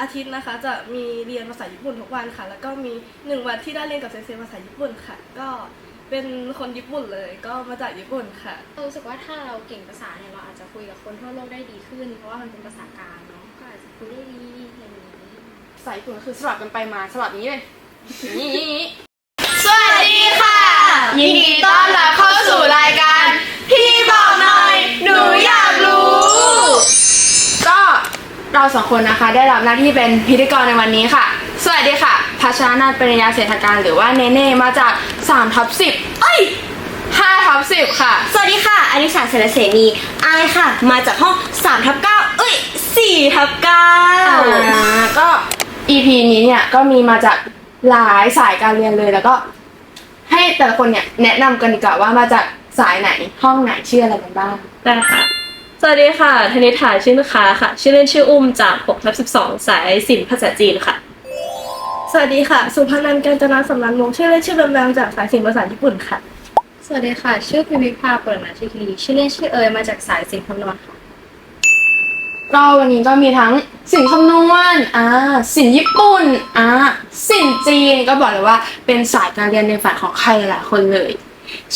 อาทิตย์นะคะจะมีเรียนภาษาญี่ปุ่นทุกวันค่ะ แล้วก็มีหนึ่งวันที่ได้เรียนกับเซนเซภาษาญี่ปุ่นค่ะ ก็เป็นคนญี่ปุ่นเลยก็มาจากญี่ปุ่นค่ะเรารู้สึกว่าถ้าเราเก่งภาษาเนี่ยเราอาจจะคุยกับคนทั่วโลกได้ดีขึ้น เพราะว่ามันเป็นภาษากลางเนาะก็อาจจะคุยได้ดีอย่างนี้สายญี่ปุ่นก็คือสลับกันไปมาสลับอย่างนี้เลยอย่างนี้อย่างนี้สวัสดีค่ะ ยินดีต้อนรับเข้าสู่รายการ เราสองคนนะคะ ได้รับหน้าที่เป็นพิธีกรในวันนี้ค่ะ สวัสดีค่ะพัชรนาถปริญญาเศรษฐการหรือว่าเนเน่มาจาก3ทับ10เอ้ย5ทับ10ค่ะ สวัสดีค่ะ อนิสาเสรเสนีอายค่ะ มาจากห้อง3ทับ9เอ้ย4ทับอ่า9ก็ EP นี้เนี่ยก็มีมาจากหลายสายการเรียนเลยแล้วก็ ให้แต่ละคนเนี่ยแนะนำกันดีกว่าว่ามาจากสายไหนห้องไหนชื่ออะไรกันบ้าง ได้ค่ะ สวัสดีค่ะธนิษฐาชื่อลูกค้าค่ะ ชื่อเล่นชื่ออุ้มจาก6ทับ12 สายศิลป์ภาษาจีนค่ะ สวัสดีค่ะ สุพนันท์กาญจนาสำนันวงศ์ชื่อเล่นชื่อแบมแบมจากสายศิลป์ภาษาญี่ปุ่นค่ะ สวัสดีค่ะ ชื่อพิมพิภาปรณชิคีชื่อเล่นชื่อเอยมาจากสายศิลป์คำนวณค่ะก็วันนี้ก็มีทั้งสินคำนวณอ่าสินญี่ปุ่นอ่าสินจีนก็บอกเลยว่าเป็นสายการเรียนในฝันของใครหลายคนเลย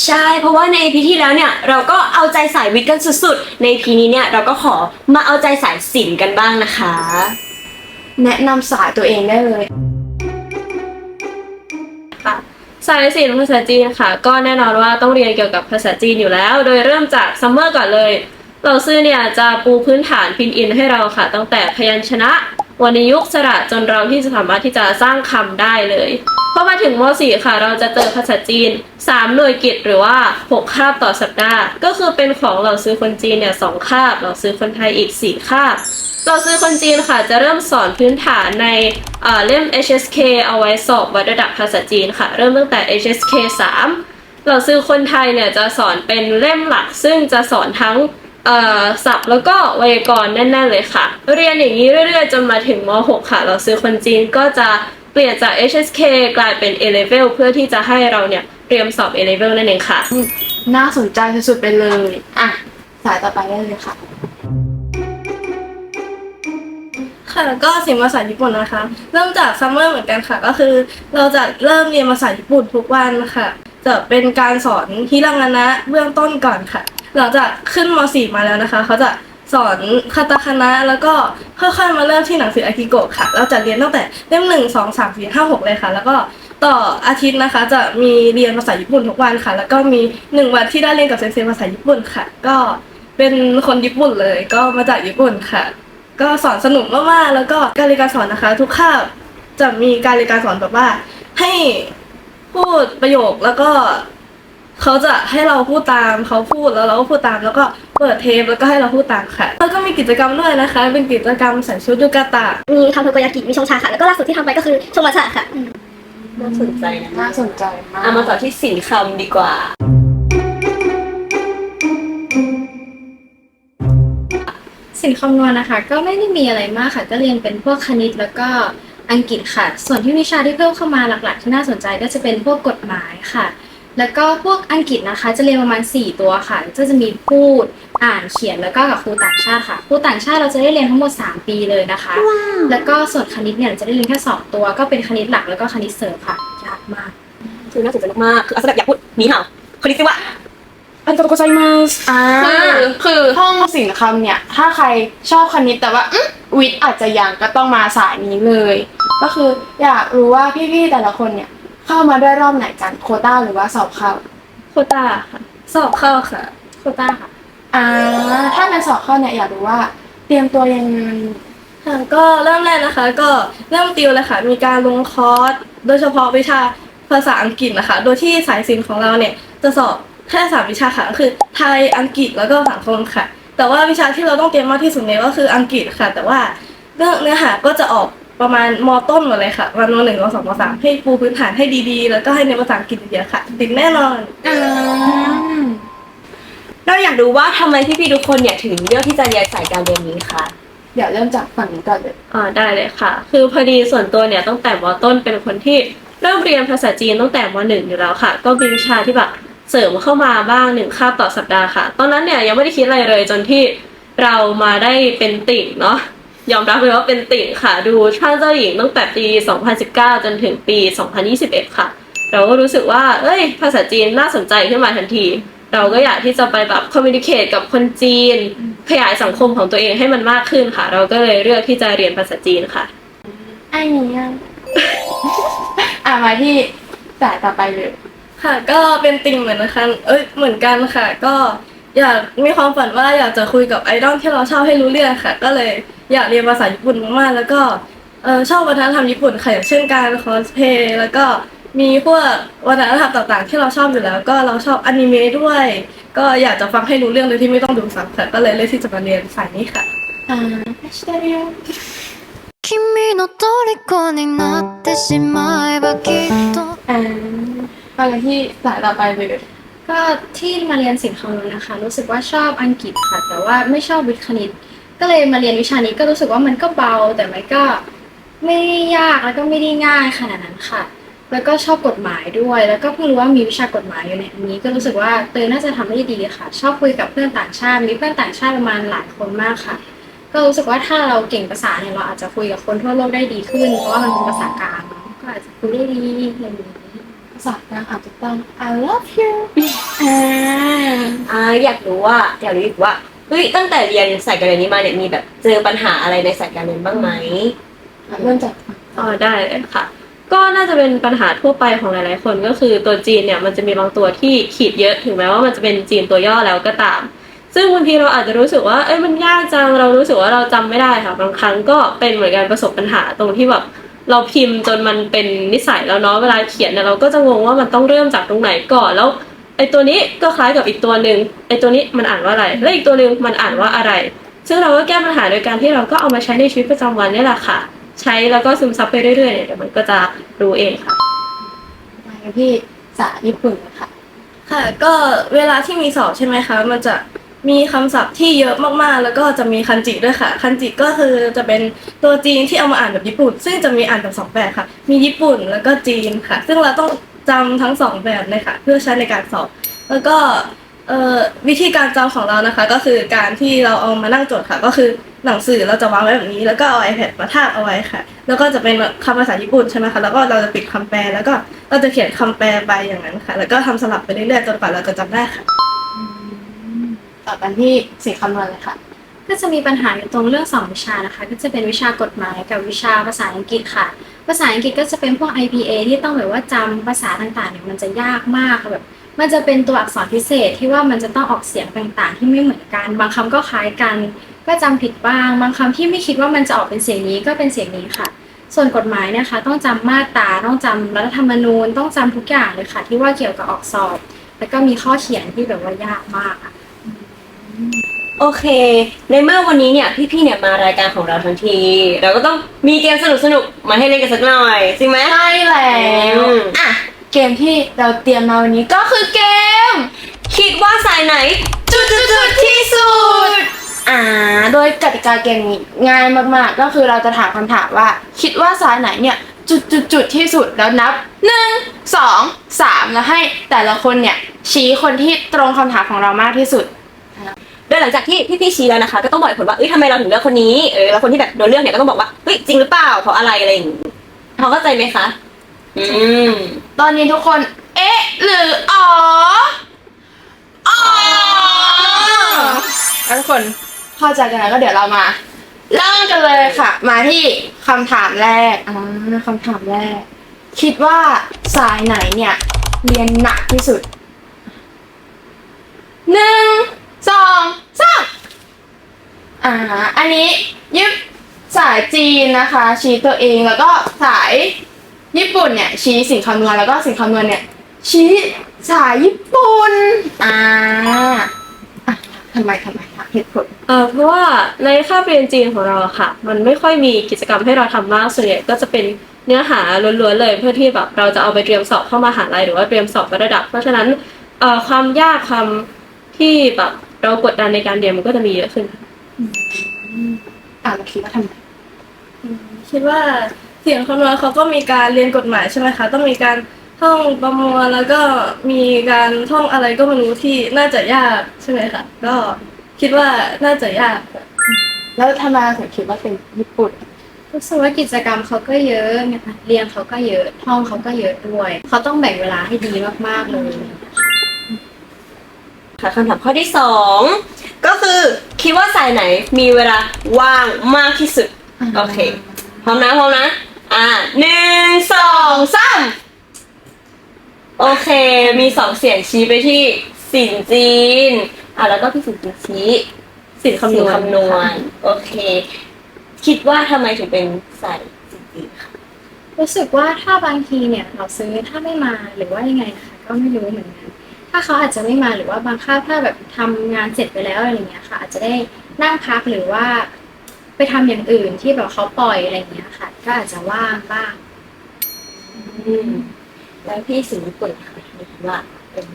ใช่ เพราะว่าใน EP ที่แล้วเนี่ย เราก็เอาใจสายวิทย์กันสุดๆ ใน EP นี้เนี่ย เราก็ขอมาเอาใจสายศิลป์กันบ้างนะคะ แนะนำสายตัวเองได้เลยสายศิลป์ภาษาจีนค่ะ ก็แน่นอนว่าต้องเรียนเกี่ยวกับภาษาจีนอยู่แล้ว โดยเริ่มจากซัมเมอร์ก่อนเลย เราซื่อเนี่ยจะปูพื้นฐานพินอินให้เราค่ะ ตั้งแต่พยัญชนะ วรรณยุกต์สระจนเราที่จะสามารถที่จะสร้างคำได้เลยพอมาถึงม .4 ค่ะ เราจะเจอภาษาจีน 3 หน่วยกิตหรือว่า 6 คาบต่อสัปดาห์ ก็คือเป็นของเราซื้อคนจีนเนี่ยสองคาบ เราซื้อคนไทยอีก 4 คาบ เราซื้อคนจีนค่ะ จะเริ่มสอนพื้นฐานในเเล่ม HSK เอาไว้สอบวัดระดับภาษาจีนค่ะ เริ่มตั้งแต่ HSK 3 เราซื้อคนไทยเนี่ยจะสอนเป็นเล่มหลัก ซึ่งจะสอนทั้ง ศัพท์แล้วก็ไวยากรณ์แน่นๆเลยค่ะ เรียนอย่างนี้เรื่อยๆจนมาถึงม .6 ค่ะ เราซื้อคนจีนก็จะเปลี่ยนจาก HSK กลายเป็น A level เพื่อที่จะให้เราเนี่ยเตรียมสอบ A level นั่นเองค่ะ น่าสนใจสุดๆไปเลย อะ สายต่อไปได้เลยค่ะ ค่ะแล้วก็ศิลป์ภาษาญี่ปุ่นนะคะ เริ่มจากซัมเมอร์เหมือนกันค่ะ ก็คือเราจะเริ่มเรียนภาษาญี่ปุ่นทุกวันค่ะ จะเป็นการสอนฮิรังานะเบื้องต้นก่อนค่ะ หลังจากขึ้นม .4 มาแล้วนะคะ เขาจะสอนคาตาคานะแล้วก็ค่อยๆมาเริ่มที่หนังสืออากิโกะค่ะ เราจะเรียนตั้งแต่เล่มหนึ่งสองสามสี่ห้าหกเลยค่ะ แล้วก็ต่ออาทิตย์นะคะ จะมีเรียนภาษาญี่ปุ่นทุกวันค่ะ แล้วก็มีหนึ่งวันที่ได้เรียนกับเซนเซภาษาญี่ปุ่นค่ะ ก็เป็นคนญี่ปุ่นเลย ก็มาจากญี่ปุ่นค่ะ ก็สอนสนุกมากๆแล้วก็การเรียนการสอนนะคะ ทุกคาบจะมีการเรียนการสอนแบบว่าให้ พูดประโยคแล้วก็เขาจะให้เราพูดตามเขาพูดแล้วเราก็พูดตาม แล้วก็เปิดเทปแล้วก็ให้เราพูดตามค่ะ แล้วก็มีกิจกรรมด้วยนะคะ เป็นกิจกรรมใส่ชุดยูกาตะมีทำโทโกยากิมีชงชาค่ะ แล้วก็ล่าสุดที่ทำไปก็คือชงมัทฉะค่ะน่าสนใจนะน่าสนใจมากเอามาต่อที่ศิลป์คำดีกว่า สิ่งคำนวณนะคะ ก็ไม่ได้มีอะไรมากค่ะ ก็เรียนเป็นพวกคณิตแล้วก็ อังกฤษค่ะ ส่วนที่วิชาที่เพิ่มเข้ามาหลักๆ ที่น่าสนใจก็จะเป็นพวกกฎหมายค่ะ แล้วก็พวกอังกฤษนะคะ จะเรียนประมาณ 4 ตัวค่ะ ก็จะมีพูด อ่านเขียนแล้วก็กับครูต่างชาติค่ะครูต่างชาติเราจะได้เรียนทั้งหมด 3 ปีเลยนะคะ แล้วก็ส่วนคณิตเนี่ยเราจะได้เรียนแค่สองตัว ก็เป็นคณิตหลักแล้วก็คณิตเสริมค่ะยากมากคือน่าสนใจมากๆคือเอาสำหรับอยากพูดหนีเห่าคนนี้สิว่า อันโตโกไซมัสอ่าคือคือห้องศิลป์คำเนี่ย ถ้าใครชอบคณิตแต่ว่าอื้อวิทย์อาจจะยังก็ต้องมาสายนี้เลย ก็คืออยากรู้ว่าพี่ๆแต่ละคนเนี่ย เข้ามาด้วยรอบไหนกันโควต้าหรือว่าสอบเข้า โควต้าค่ะ สอบเข้าค่ะ โควต้าค่ะ อ่า ถ้าเป็นสอบเข้าเนี่ยอยากรู้ว่า เตรียมตัวยังไงค่ะก็เริ่มแรกนะคะ ก็เริ่มติวเลยค่ะ มีการลงคอร์สโดยเฉพาะวิชาภาษาอังกฤษนะคะ โดยที่สายศิลป์ของเราเนี่ยจะสอบ แค่สามวิชาค่ะก็คือไทยอังกฤษแล้วก็สังคมค่ะ แต่ว่าวิชาที่เราต้องเตรียมมากที่สุดเนี่ยก็คืออังกฤษค่ะ แต่ว่าเรื่องเนื้อหาก็จะออกประมาณมต้นหมดเลยค่ะวันมหนึ่งมสองมสามให้ปูพื้นฐานให้ดีๆ แล้วก็ให้ในภาษาอังกฤษเยอะๆค่ะ ติดแน่นอนอ่าเราอยากรู้ว่าทำไมพี่ๆทุกคนเนี่ยถึงเลือกที่จะเรียนสายการเรียนนี้คะเดี๋ยวเริ่มจากฝั่งนี้ก่อนเลยอ่าได้เลยค่ะ คือพอดีส่วนตัวเนี่ยตั้งแต่มต้นเป็นคนที่เริ่มเรียนภาษาจีนตั้งแต่มหนึ่งอยู่แล้วค่ะ ก็มีวิชาที่แบบ เสริมเข้ามาบ้างหนึ่งคาบต่อสัปดาห์ค่ะ ตอนนั้นเนี่ยยังไม่ได้คิดอะไรเลยจนที่เรามาได้เป็นติ่งเนาะยอมรับเลยว่าเป็นติ่งค่ะ ดูช่างเจ้าหญิงตั้งแต่ปี 2019 จนถึงปี 2021 ค่ะ เราก็รู้สึกว่า เอ้ย ภาษาจีนน่าสนใจขึ้นมาทันที เราก็อยากที่จะไปแบบคอมมิ n นิเค e กับคนจีน ขยายสังคมของตัวเองให้มันมากขึ้นค่ะ เราก็เลยเลือกที่จะเรียนภาษาจีนค่ะไอ้นี้อะอะมาที่สายต่อไปเลย ค่ะ ก็เป็นติ่งเหมือนนะคะเอ้ยเหมือนกันค่ะ ก็อยากมีความฝันว่าอยากจะคุยกับไอดอลที่เราชอบให้รู้เรื่องค่ะ ก็เลยอยากเรียนภาษาญี่ปุ่นมากๆแล้วก็เออชอบวัฒนธรรมญี่ปุ่นค่ะอย่างเช่นการคอสเพย์แล้วก็มีพวกวัฒนธรรมต่างๆ ที่เราชอบอยู่แล้ว ก็เราชอบอนิเมะด้วย ก็อยากจะฟังให้รู้เรื่องโดยที่ไม่ต้องดูซ้ำค่ะก็เลยเลือกที่จะมาเรียนสายนี้ค่ะ อ่าชิตาเรีย 君の虜になってしまえばきっと อ่ามากันที่สายต่อไปเลย ก็ที่มาเรียนศิลป์คำนวณนะคะ รู้สึกว่าชอบอังกฤษค่ะ แต่ว่าไม่ชอบวิทย์คณิต ก็เลยมาเรียนวิชานี้ก็รู้สึกว่ามันก็เบา แต่มันก็ไม่ได้ยากแล้วก็ไม่ได้ง่ายขนาดนั้นค่ะ แล้วก็ชอบกฎหมายด้วย แล้วก็เพิ่งรู้ว่ามีวิชากฎหมายอยู่ในอันนี้ก็รู้สึกว่าเตยน่าจะทำได้ดีค่ะ ชอบคุยกับเพื่อนต่างชาติมีเพื่อนต่างชาติประมาณหลายคนมากค่ะ ก็รู้สึกว่าถ้าเราเก่งภาษาเนี่ยเราอาจจะคุยกับคนทั่วโลกได้ดีขึ้น เพราะว่ามันเป็นภาษากลางก็อาจจะคุยได้ดีอะไรอย่างนี้ ภาษากลางอาจจะต้อง I love you อ่าอ่าอยากรู้ว่าอยากรู้อีกว่าเฮ้ยตั้งแต่เรียนสายการเรียนนี้มาเนี่ยมีแบบเจอปัญหาอะไรในสายการเรียนบ้างไหมเริ่มจากอ๋อได้เลยค่ะ ก็น่าจะเป็นปัญหาทั่วไปของหลายๆ คนก็คือตัวจีนเนี่ยมันจะมีบางตัวที่ขีดเยอะถึงแม้ว่ามันจะเป็นจีนตัวย่อแล้วก็ตาม ซึ่งบางทีเราอาจจะรู้สึกว่าเอ้ยมันยากจังเรารู้สึกว่าเราจำไม่ได้ค่ะบางครั้งก็เป็นเหมือนกันประสบปัญหาตรงที่แบบ เราพิมพ์จนมันเป็นนิสัยแล้วเนาะเวลาเขียนเนี่ยเราก็จะงงว่ามันต้องเริ่มจากตรงไหนก่อนแล้วไอ้ตัวนี้ก็คล้ายกับอีกตัวหนึ่งไอ้ตัวนี้มันอ่านว่าอะไร และอีกตัวหนึ่งมันอ่านว่าอะไร ซึ่งเราก็แก้ปัญหาโดยการที่เราก็เอามาใช้ในชีวิตประจำวันนี่แหละค่ะ ใช้แล้วก็ซึมซับไปเรื่อยๆเนี่ยเดี๋ยวมันก็จะรู้เองค่ะมากันที่สายญี่ปุ่นเลยค่ะ ค่ะ ก็เวลาที่มีสอบใช่ไหมคะมันจะ มีคำศัพท์ที่เยอะมากๆ แล้วก็จะมีคันจิด้วยค่ะ คันจิก็คือจะเป็นตัวจีนที่เอามาอ่านแบบญี่ปุ่น ซึ่งจะมีอ่านแบบสองแบบค่ะ มีญี่ปุ่นแล้วก็จีนค่ะ ซึ่งเราต้องจำทั้งสองแบบเลยค่ะ เพื่อใช้ในการสอบ แล้วก็วิธีการจำของเรานะคะ ก็คือการที่เราเอามานั่งจดค่ะ ก็คือหนังสือเราจะวางไว้แบบนี้ แล้วก็เอา iPad มาทาบเอาไว้ค่ะ แล้วก็จะเป็นคำภาษาญี่ปุ่นใช่ไหมคะแล้วก็เราจะปิดคำแปลแล้วก็เราจะเขียนคำแปลไปอย่างนั้นค่ะ แล้วก็ทำสลับไปเรื่อยๆจนกว่าเราจะจำได้ค่ะ ต่อกันที่สิ่งคำนวณเลยค่ะ ก็จะมีปัญหาอยู่ตรงเรื่องสองวิชานะคะ ก็จะเป็นวิชากฎหมายกับวิชาภาษาอังกฤษค่ะ ภาษาอังกฤษก็จะเป็นพวก IPA ที่ต้องแบบว่าจำภาษาต่างๆเนี่ยมันจะยากมากแบบมันจะเป็นตัวอักษรพิเศษที่ว่ามันจะต้องออกเสียงต่างๆ ที่ไม่เหมือนกัน บางคำก็คล้ายกัน ก็จำผิดบ้าง บางคำที่ไม่คิดว่ามันจะออกเป็นเสียงนี้ก็เป็นเสียงนี้ค่ะ ส่วนกฎหมายนะคะ ต้องจำมาตราต้องจำรัฐธรรมนูญ ต้องจำทุกอย่างเลยค่ะ ที่ว่าเกี่ยวกับออกสอบ แล้วก็มีข้อเขียนที่แบบว่ายากมากอะ โอเค ในเมื่อวันนี้เนี่ยพี่ๆเนี่ยมารายการของเราทั้งที เราก็ต้องมีเกมสนุกๆมาให้เล่นกันสักหน่อยจริงไหม ใช่แล้วอืม อะเกมที่เราเตรียมมาวันนี้ก็คือเกม คิดว่าสายไหน จุดจุดจุดที่สุด อ่า โดยกติกาเกมนี้ง่ายมากๆ ก็คือเราจะถามคำถามว่า คิดว่าสายไหนเนี่ยจุดจุดจุดที่สุดแล้วนับหนึ่งสองสามแล้วให้แต่ละคนเนี่ยชี้คนที่ตรงคำถามของเรามากที่สุด โดยหลังจากที่พี่ๆชี้แล้วนะคะ ก็ต้องบอกเหตุผลว่าเอ้ยทำไมเราถึงเลือกคนนี้เออแล้วคนที่แบบโดนเลือกเนี่ยก็ต้องบอกว่าเฮ้ยจริงหรือเปล่าเพราะอะไรอะไรอย่างงี้พอเข้าใจไหมคะ อืม ตอนนี้ทุกคน เอ๊ะ หรืออ๋ออ๋อแล้วทุกคนเข้าใจกันแล้วก็เดี๋ยวเรามา เริ่มกันเลยค่ะ มาที่คำถามแรกอ่าคำถามแรก คิดว่าสายไหนเนี่ย เรียนหนักที่สุดหนึ่ง สองสามอ่า อันนี้ยึดสายจีนนะคะ ชี้ตัวเองแล้วก็สายญี่ปุ่นเนี่ย ชี้สิ่งคำนวณแล้วก็สิ่งคำนวณเนี่ย ชี้สายญี่ปุ่นอ่าอะทำไมทำไมคะเหตุผล เอ่อเพราะว่าในคาบเรียนจีนของเราอะค่ะ มันไม่ค่อยมีกิจกรรมให้เราทำมากส่วนใหญ่ก็จะเป็นเนื้อหาล้วนๆเลย เพื่อที่แบบเราจะเอาไปเตรียมสอบเข้ามหาลัยหรือว่าเตรียมสอบระดับ เพราะฉะนั้นเอ่อความยากความที่แบบ เรากดดันในการเรียนมันก็จะมีเยอะขึ้นค่ะอ่าเราคิดว่าทำไมคิดว่าเสียงคำนวณเขาก็มีการเรียนกฎหมายใช่ไหมคะ ต้องมีการท่องประมวลแล้วก็มีการท่องอะไรก็ไม่รู้ที่น่าจะยากใช่ไหมคะก็คิดว่าน่าจะยากค่ะแล้วทำไมเราถึงคิดว่าเป็นญี่ปุ่นรู้สึกว่ากิจกรรมเขาก็เยอะนะคะเรียนเขาก็เยอะห้องเขาก็เยอะด้วย เขาต้องแบ่งเวลาให้ดีมากๆเลย ค่ะคำถามข้อที่สองก็คือคิดว่าสายไหนมีเวลาว่างมากที่สุด โอเค พร้อมนะพร้อมนะ อ่าหนึ่งสองสามโอเค มีสองเสียงชี้ไปที่สินจีน อะแล้วก็พี่สินจีนชี้สินคำนวณคำนวณโอเค คิดว่าทำไมถึงเป็นสายสินจีนคะรู้สึกว่าถ้าบางทีเนี่ย เราซื้อถ้าไม่มาหรือว่ายังไงนะคะก็ไม่รู้เหมือนกัน ถ้าเขาอาจจะไม่มาหรือว่าบางคาบถ้าแบบทำงานเสร็จไปแล้วอะไรเงี้ยค่ะ อาจจะได้นั่งพักหรือว่า ไปทำอย่างอื่นที่แบบเขาปล่อยอะไรเงี้ยค่ะ ก็อาจจะว่างบ้างอืมแล้วพี่สินญี่ปุ่นค่ะคิดว่าเป็น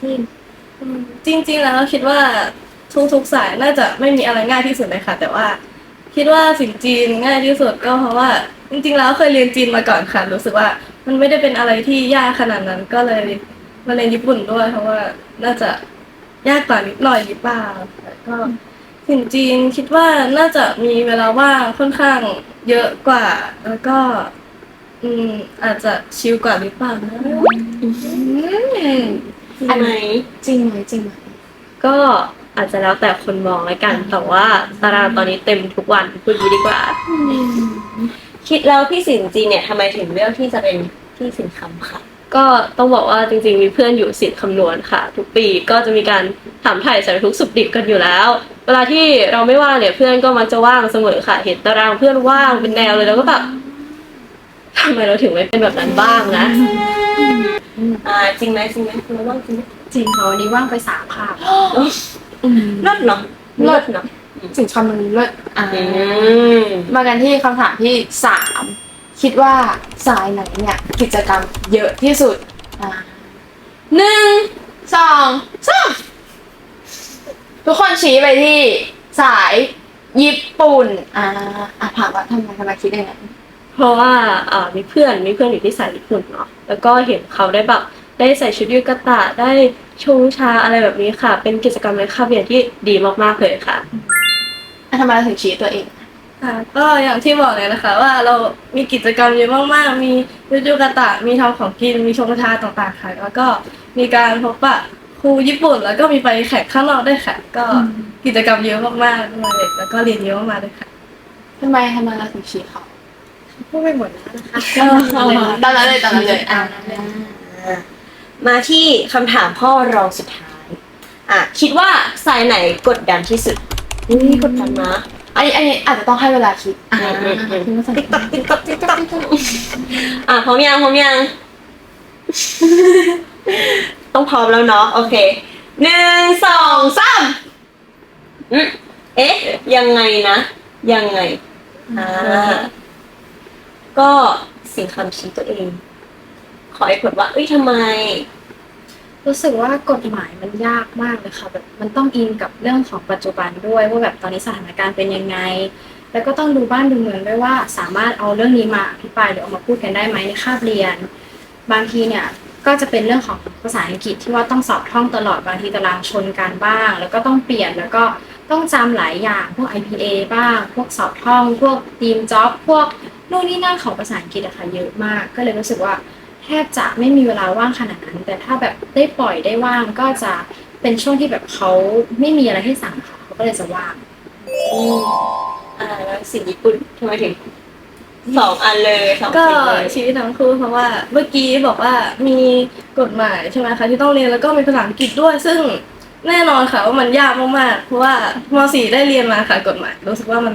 ที่อืมจริง ๆ แล้วคิดว่าทุกๆสายน่าจะไม่มีอะไรง่ายที่สุดเลยค่ะ แต่ว่าคิดว่าสิ่งจีนง่ายที่สุดก็เพราะว่า จริง ๆ แล้วเคยเรียนจีนมาก่อนค่ะ รู้สึกว่ามันไม่ได้เป็นอะไรที่ยากขนาดนั้นก็เลย มาเรียนญี่ปุ่นด้วย เพราะว่าน่าจะยากกว่านิดหน่อยหรือเปล่าแต่ก็สิ่งจีนคิดว่าน่าจะมีเวลาว่างค่อนข้างเยอะกว่า แล้วก็ อืมอาจจะชิลกว่าหรือเปล่านะอันไหนจริงไหมจริงไหมก็อาจจะแล้วแต่คนมองแล้วกัน แต่ว่าตารางตอนนี้เต็มทุกวันพูดอย่างนี้ดีกว่า คิดแล้วพี่สินจีนเนี่ยทำไมถึงเลือกที่จะเป็นพี่สินคำค่ะ ก็ต้องบอกว่าจริงๆ มีเพื่อนอยู่สิทธิ์คำนวณค่ะ ทุกปีก็จะมีการถามถ่ายสารทุกข์สุขดิบกันอยู่แล้ว เวลาที่เราไม่ว่างเนี่ยเพื่อนก็มักจะว่างเสมอค่ะ เห็นตารางเพื่อนว่างเป็นแนวเลยแล้วก็แบบทำไมเราถึงไม่เป็นแบบนั้นบ้างนะอ่าจริงไหมจริงไหมคุณว่างจริงไหมจริงเขาวันนี้ว่างไปสามคาบเลิศเนาะเลิศเนาะสินคำนวณเลิศอ่าอืมมากันที่คำถามที่สาม คิดว่าสายไหนเนี่ยกิจกรรมเยอะที่สุดอ่าหนึ่งสองสามทุกคนชี้ไปที่สายญี่ปุ่นอ่าอะถามว่าทำไมทำไมคิดอย่างนั้น เพราะว่าอ่ามีเพื่อนมีเพื่อนอยู่ที่สายญี่ปุ่นเนาะแล้วก็เห็นเขาได้แบบได้ใส่ชุดยูกาตะได้ชงชาอะไรแบบนี้ค่ะ เป็นกิจกรรมในคาบเรียนที่ดีมากๆเลยค่ะ อะทำไมเราถึงชี้ตัวเอง ค่ะก็อย่างที่บอกเลยนะคะ ว่าเรามีกิจกรรมเยอะมากๆ มียูจูกาตะ มีทำของกิน มีชงชาต่างๆค่ะ แล้วก็มีการพบปะครูญี่ปุ่น แล้วก็มีไปแข่งข้างนอกด้วยค่ะ ก็กิจกรรมเยอะมากๆด้วยแล้วก็เรียนเยอะมากๆเลยค่ะทำไมทำไมเราถึงชี้เขาพูดไปหมดแล้วนะคะตอนนั้นเลยตอนนั้นเลยอ่ามาที่คำถามข้อรองสุดท้าย อะคิดว่าสายไหนกดดันที่สุดนี่กดดันนะ อันนี้อันนี้อาจจะต้องให้เวลาคิดอ่าอืมอืมอืมคิดว่าสายติ๊กต๊อกติ๊กต๊อกติ๊กต๊อกอะพร้อมยังพร้อมยัง ต้องพร้อมแล้วเนาะโอเคหนึ่งสองสามอืมเอ๊ะ ยังไงนะ ยังไงอ่าก็สิ่งคำชี้ตัวเอง ขอให้ผลว่า เอ้ยทำไม รู้สึกว่ากฎหมายมันยากมากเลยค่ะแบบมันต้องอินกับเรื่องของปัจจุบันด้วยว่าแบบตอนนี้สถานการณ์เป็นยังไง แล้วก็ต้องดูบ้านดูเมืองด้วยว่าสามารถเอาเรื่องนี้มาอภิปรายหรือเอามาพูดกันได้ไหมในคาบเรียน บางทีเนี่ยก็จะเป็นเรื่องของภาษาอังกฤษที่ว่าต้องสอบท่องตลอดบางทีตารางชนกันบ้าง แล้วก็ต้องเปลี่ยนแล้วก็ต้องจำหลายอย่างพวก IPA บ้าง พวกสอบท่อง พวกทีมจ็อบพวกนู่นนี่นั่นของภาษาอังกฤษอะค่ะเยอะมาก ก็เลยรู้สึกว่า แทบจะไม่มีเวลาว่างขนาดนั้น แต่ถ้าแบบได้ปล่อยได้ว่างก็จะเป็นช่วงที่แบบเขาไม่มีอะไรให้สั่งค่ะเขาก็เลยจะว่างอืมอ่าแล้วสิ่งญี่ปุ่นทำไมถึงสองอันเลยสองก็สิ่งเลยชีวิตทั้งคู่เพราะว่าเมื่อกี้บอกว่ามีกฎหมายใช่ไหมคะที่ต้องเรียนแล้วก็มีภาษาอังกฤษด้วย ซึ่งแน่นอนค่ะว่ามันยากมากๆเพราะว่ามสี่ได้เรียนมาค่ะกฎหมายรู้สึกว่ามัน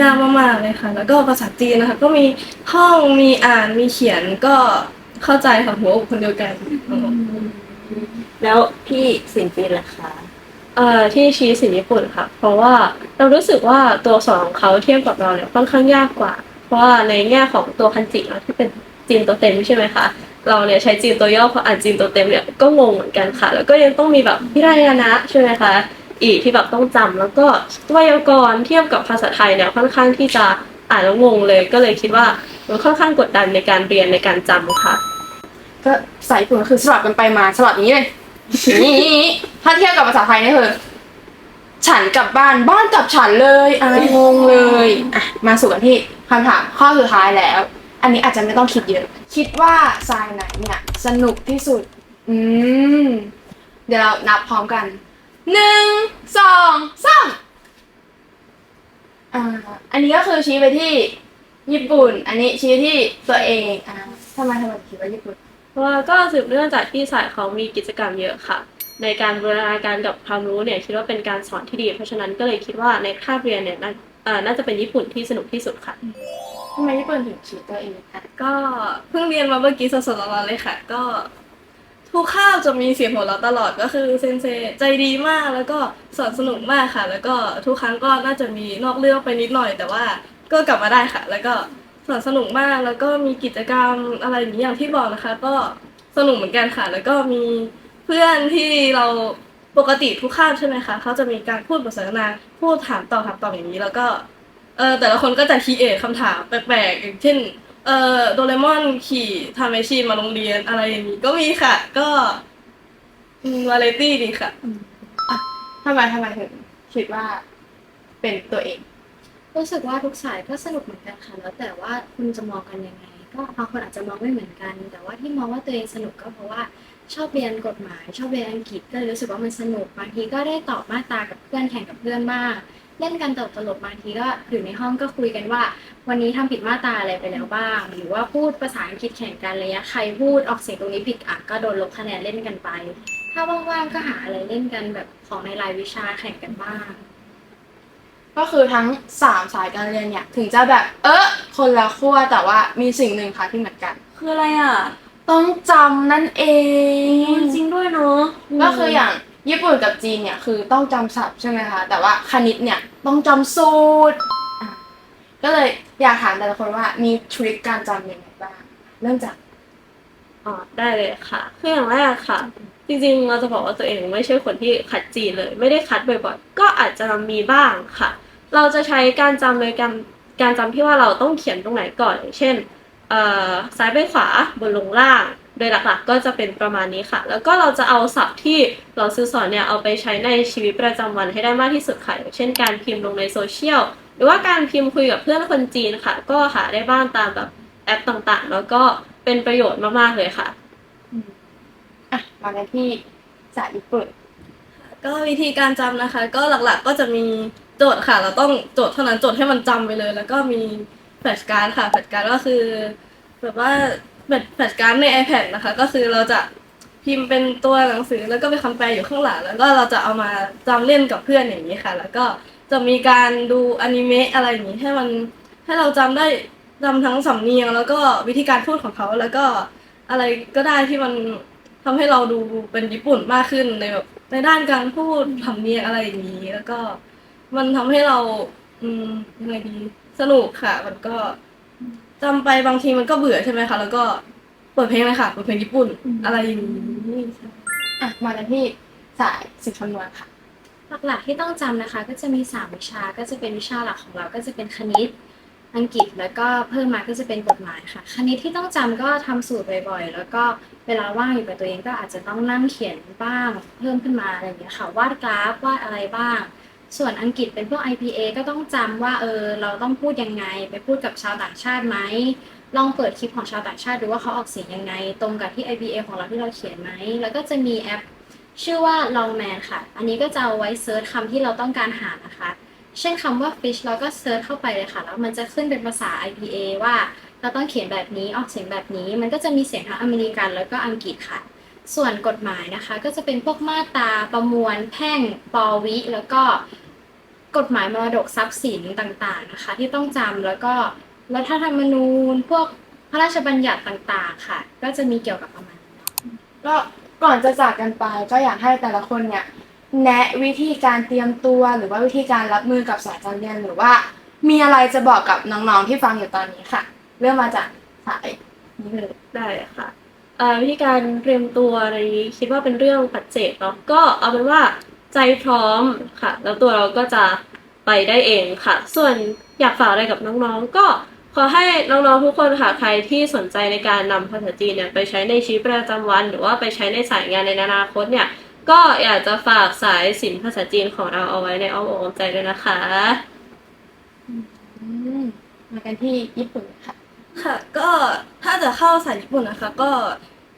ยากมากๆเลยค่ะ แล้วก็ภาษาจีนนะคะก็มีท่องมีอ่านมีเขียนก็ เข้าใจค่ะหัวอกคนเดียวกัน แล้วพี่สินจีนล่ะคะเอ่อที่ชี้สินญี่ปุ่นค่ะ เพราะว่าเรารู้สึกว่าตัวอักษรของเขาเทียบกับเราเนี่ยค่อนข้างยากกว่า เพราะว่าในแง่ของตัวคันจิเนาะที่เป็นจีนตัวเต็มใช่ไหมคะเราเนี่ยใช้จีนตัวย่อพออ่านจีนตัวเต็มเนี่ยก็งงเหมือนกันค่ะ แล้วก็ยังต้องมีแบบพิรายนะใช่ไหมคะอีกที่แบบต้องจำแล้วก็ไวยากรณ์เทียบกับภาษาไทยเนี่ยค่อนข้างที่จะอ่านแล้วงงเลย ก็เลยคิดว่ามันค่อนข้างกดดันในการเรียนในการจำค่ะ ก็สายญี่ปุ่นก็คือสลับกันไปมาสลับอย่างนี้เลยอย่างนี้อย่างนี้ ถ้าเทียบกับภาษาไทยนี่คือฉันกลับบ้านบ้านกลับฉันเลยอะงงเลยอะมาสู่กันที่คำถามข้อสุดท้ายแล้ว อันนี้อาจจะไม่ต้องคิดเยอะ คิดว่าทรายไหนเนี่ย สนุกที่สุด อืม เดี๋ยวเรานับพร้อมกันหนึ่งสองสามอ่าอันนี้ก็คือชี้ไปที่ญี่ปุ่น อันนี้ชี้ที่ตัวเองอ่าทำไมทำไมถึงคิดว่าญี่ปุ่น ก็สืบเนื่องจากที่สายเขามีกิจกรรมเยอะค่ะ ในการบูรณาการกับความรู้เนี่ยคิดว่าเป็นการสอนที่ดี เพราะฉะนั้นก็เลยคิดว่าในคาบเรียนเนี่ยน่าเอ่อน่าจะเป็นญี่ปุ่นที่สนุกที่สุดค่ะ ทำไมญี่ปุ่นถึงชี้ตัวเองอะก็เพิ่งเรียนมาเมื่อกี้สดๆร้อนๆเลยค่ะ ก็ ทุกข้าวจะมีเสียงหัวเราะตลอดก็คือเซนเซใจดีมากแล้วก็สอนสนุกมากค่ะ แล้วก็ทุกครั้งก็น่าจะมีนอกเรื่องไปนิดหน่อย แต่ว่าก็กลับมาได้ค่ะ แล้วก็ สอนสนุกมากแล้วก็มีกิจกรรมอะไรอย่างนี้อย่างที่บอกนะคะ ก็สนุกเหมือนกันค่ะ แล้วก็มีเพื่อนที่เราปกติทุกคาบใช่ไหมคะเขาจะมีการพูดบทสนทนาพูดถามตอบถามตอบอย่างนี้ แล้วก็เออแต่ละคนก็จะคีเอทคำถามแปลกๆอย่างเช่นเออโดเรมอนขี่ทาเมชิมาโรงเรียนอะไรอย่างนี้ก็มีค่ะ ก็วาไรตี้ดีค่ะ ทำไมทำไมถึงคิดว่าเป็นตัวเอง รู้สึกว่าทุกสายก็สนุกเหมือนกันค่ะ แล้วแต่ว่าคุณจะมองกันยังไง ก็บางคนอาจจะมองไม่เหมือนกัน แต่ว่าที่มองว่าตัวเองสนุกก็เพราะว่าชอบเรียนกฎหมาย ชอบเรียนอังกฤษก็เลยรู้สึกว่ามันสนุกบางทีก็ได้ตอบมาตรากับเพื่อนแข่งกับเพื่อนบ้างเล่นกันตลกตลกบางทีก็อยู่ในห้องก็คุยกันว่า วันนี้ทำผิดมาตราอะไรไปแล้วบ้าง หรือว่าพูดภาษาอังกฤษแข่งกันอะไรเงี้ยใครพูดออกเสียงตรงนี้ผิดอะก็โดนลบคะแนนเล่นกันไป ถ้าว่างๆก็หาอะไรเล่นกันแบบของในรายวิชาแข่งกันบ้าง ก็คือทั้งสามสายการเรียนเนี่ย ถึงจะแบบ เออคนละขั้วแต่ว่ามีสิ่งหนึ่งค่ะที่เหมือนกัน คืออะไรอะต้องจำนั่นเอง จริงด้วยเนาะก็คืออย่างญี่ปุ่นกับจีนเนี่ยคือต้องจำศัพท์ใช่ไหมคะ แต่ว่าคณิตเนี่ยต้องจำสูตรอะก็เลยอยากถามแต่ละคนว่ามีทริคการจำยังไงบ้าง เริ่มจากอ๋อได้เลยค่ะคืออย่างแรกค่ะ จริงๆเราจะบอกว่าตัวเองไม่ใช่คนที่คัดจีนเลย ไม่ได้คัดบ่อยๆก็อาจจะมีบ้างค่ะ เราจะใช้การจำโดยการการจำที่ว่าเราต้องเขียนตรงไหนก่อนอย่างเช่นเอ่อซ้ายไปขวาบนลงล่าง โดยหลักๆ ก็จะเป็นประมาณนี้ค่ะ แล้วก็เราจะเอาศัพท์ที่เราซื้อสอนเนี่ยเอาไปใช้ในชีวิตประจำวันให้ได้มากที่สุดค่ะอย่างเช่นการพิมพ์ลงในโซเชียลหรือว่าการพิมพ์คุยกับเพื่อนคนจีนค่ะ ก็หาได้บ้างตามแบบแอปต่างๆ แล้วก็เป็นประโยชน์มากๆเลยค่ะอะมากันที่สายญี่ปุ่นก็วิธีการจำนะคะ ก็หลักๆก็จะมี โจทย์ค่ะ เราต้องโจทย์เท่านั้นโจทย์ให้มันจำไปเลย แล้วก็มีแฟลชการ์ดค่ะแฟลชการ์ดก็คือ แบบว่าแฟลชการ์ดใน iPad นะคะ ก็คือเราจะพิมพ์เป็นตัวหนังสือแล้วก็เป็นคำแปลอยู่ข้างหลังแล้วก็เราจะเอามาจำเล่นกับเพื่อนอย่างนี้ค่ะ แล้วก็จะมีการดูอนิเมะอะไรอย่างนี้ให้มันให้เราจำได้จำทั้งสำเนียง แล้วก็วิธีการพูดของเขาแล้วก็อะไรก็ได้ที่มันทำให้เราดูเป็นญี่ปุ่นมากขึ้นในแบบในด้านการพูดทำเนียงอะไรอย่างนี้แล้วก็ มันทำให้เรา อืมยังไงดี สนุกค่ะ มันก็จำไปบางทีมันก็เบื่อใช่ไหมคะ แล้วก็เปิดเพลงเลยค่ะเปิดเพลงญี่ปุ่น อะไรอย่างนี้อะมากันที่สายสิบคำนวณค่ะ หลักๆที่ต้องจำนะคะ ก็จะมี 3 วิชาก็จะเป็นวิชาหลักของเราก็จะเป็นคณิต อังกฤษแล้วก็เพิ่มมาก็จะเป็นกฎหมายค่ะ คณิตที่ต้องจำก็ทำสูตรบ่อยๆ แล้วก็เวลาว่างอยู่กับตัวเองก็อาจจะต้องนั่งเขียนบ้างเพิ่มขึ้นมาอะไรอย่างเงี้ยค่ะวาดกราฟวาดอะไรบ้าง ส่วนอังกฤษเป็นพวก IPA ก็ต้องจำว่าเออเราต้องพูดยังไง ไปพูดกับชาวต่างชาติไหมลองเปิดคลิปของชาวต่างชาติดูว่าเขาออกเสียงยังไง ตรงกับที่ IPA ของเราที่เราเขียนไหม แล้วก็จะมีแอป ชื่อว่า Longman ค่ะ อันนี้ก็จะเอาไว้เซิร์ชคำที่เราต้องการหานะคะ เช่นคำว่า fish เราก็เซิร์ชเข้าไปเลยค่ะ แล้วมันจะขึ้นเป็นภาษา IPA ว่าเราต้องเขียนแบบนี้ออกเสียงแบบนี้ มันก็จะมีเสียงทั้งอเมริกันแล้วก็อังกฤษค่ะ ส่วนกฎหมายนะคะ ก็จะเป็นพวกมาตราประมวล แพ่งปวิแล้วก็ กฎหมายมรดกทรัพย์สินต่างๆนะคะ ที่ต้องจำแล้วก็รัฐธรรมนูญพวกพระราชบัญญัติต่างๆ ค่ะ ก็จะมีเกี่ยวกับประมาณนี้ก็ก่อนจะจากกันไปก็อยากให้แต่ละคนเนี่ยแนะวิธีการเตรียมตัวหรือว่าวิธีการรับมือกับสายการเรียนหรือว่า มีอะไรจะบอกกับน้องๆที่ฟังอยู่ตอนนี้ค่ะ เริ่มมาจากสายนี้เลยได้ค่ะเอ่อวิธีการเตรียมตัวในนี้คิดว่าเป็นเรื่องปัจเจกเนาะก็เอาเป็นว่า ใจพร้อมค่ะ แล้วตัวเราก็จะไปได้เองค่ะ ส่วนอยากฝากอะไรกับน้องๆ ก็ขอให้น้องๆทุกคนค่ะ ใครที่สนใจในการนำภาษาจีนเนี่ยไปใช้ในชีวิตประจำวัน หรือว่าไปใช้ในสายงานในอนาคตเนี่ย ก็อยากจะฝากสายศิลป์ภาษาจีนของเราเอาไว้ในอ้อมอกอ้อมใจด้วยนะคะอืมมากันที่ญี่ปุ่นค่ะ ค่ะ ก็ถ้าจะเข้าสายญี่ปุ่นนะคะ ก็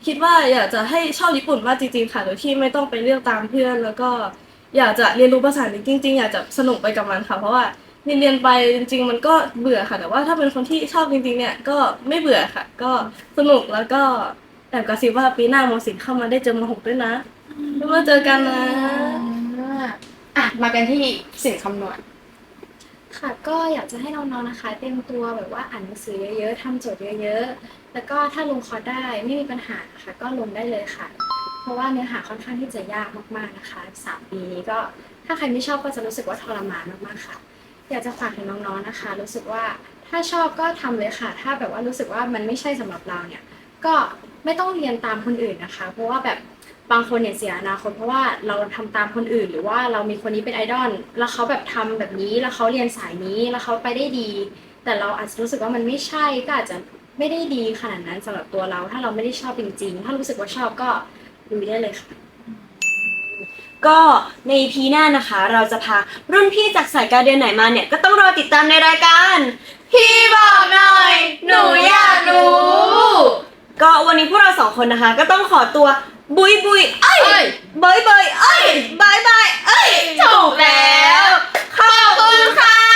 คิดว่าอยากจะให้ชอบญี่ปุ่นมากจริงๆค่ะโดยที่ไม่ต้องไปเลือกตามเพื่อนแล้วก็ อยากจะเรียนรู้ภาษานี้จริงๆ อยากจะสนุกไปกับมันค่ะ เพราะว่าเรียนเรียนไปจริง ๆ มันก็เบื่อค่ะ แต่ว่าถ้าเป็นคนที่ชอบจริงๆ เนี่ยก็ไม่เบื่อค่ะ ก็สนุกแล้วก็แอบกระซิบว่าปีหน้ามสินเข้ามาได้เจอมหกด้วยนะแล้วมาเจอกันนะอะมากันที่สินคำนวณค่ะก็อยากจะให้น้องๆนะคะเตรียมตัวแบบว่าอ่านหนังสือเยอะๆทำโจทย์เยอะๆ แล้วก็ถ้าลงคอร์สได้ไม่มีปัญหานะคะก็ลงได้เลยค่ะ เพราะว่าเนื้อหาค่อนข้างที่จะยากมากๆนะคะสามปีนี้ก็ถ้าใครไม่ชอบก็จะรู้สึกว่าทรมานมากๆค่ะ อยากจะฝากถึงน้องๆนะคะ รู้สึกว่าถ้าชอบก็ทำเลยค่ะ ถ้าแบบว่ารู้สึกว่ามันไม่ใช่สำหรับเราเนี่ย ก็ไม่ต้องเรียนตามคนอื่นนะคะ เพราะว่าแบบบางคนเนี่ยเสียอนาคตเพราะว่าเราทำตามคนอื่น หรือว่าเรามีคนนี้เป็นไอดอลแล้วเขาแบบทำแบบนี้แล้วเขาเรียนสายนี้แล้วเขาไปได้ดี แต่เราอาจจะรู้สึกว่ามันไม่ใช่ก็อาจจะไม่ได้ดีขนาดนั้นสำหรับตัวเรา ถ้าเราไม่ได้ชอบจริง ๆ ถ้ารู้สึกว่าชอบก็ ดีได้เลยค่ะ ก็ในพีหน้านะคะ เราจะพารุ่นพี่จากสายการเรียนไหนมาเนี่ย ก็ต้องรอติดตามในรายการ พี่บอกหน่อย หนูอยากรู้ ก็วันนี้พวกเราสองคนนะคะ ก็ต้องขอตัวบุยบุยเอ้ยบอยบยยเอ้ยบายบายเอ้ย ถูกแล้ว ขอบคุณค่ะ